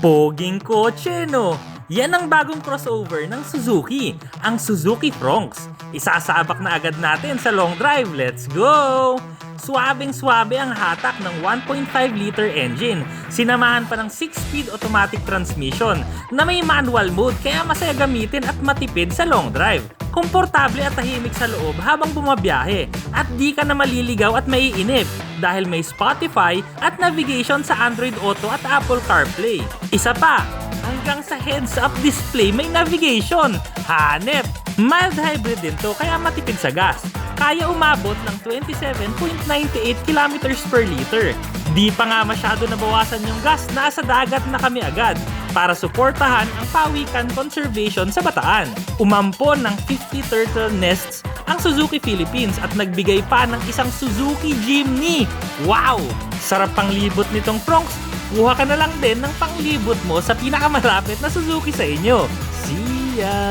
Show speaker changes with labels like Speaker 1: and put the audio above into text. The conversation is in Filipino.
Speaker 1: Poging kotse, no? Yan ang bagong crossover ng Suzuki, ang Suzuki Fronx. Isasabak na agad natin sa long drive. Let's go! Swabing-swabe ang hatak ng 1.5 liter engine. Sinamahan pa ng 6-speed automatic transmission na may manual mode kaya masaya gamitin at matipid sa long drive. Komportable at tahimik sa loob habang bumabiyahe at di ka na maliligaw at maiinip dahil may Spotify at navigation sa Android Auto at Apple CarPlay. Isa pa, hanggang sa heads-up display may navigation. Hanep! Mild hybrid din to kaya matipid sa gas. Kaya umabot ng 27.98 km per liter. Di pa nga masyado nabawasan yung gas, nasa dagat na kami agad para suportahan ang pawikan conservation sa Bataan. Umampon ng 50 turtle nests ang Suzuki Philippines at nagbigay pa ng isang Suzuki Jimny. Wow! Sarap pang libot nitong Fronx. Kuha ka na lang din ng panglibot mo sa pinakamalapit na Suzuki sa inyo. See ya!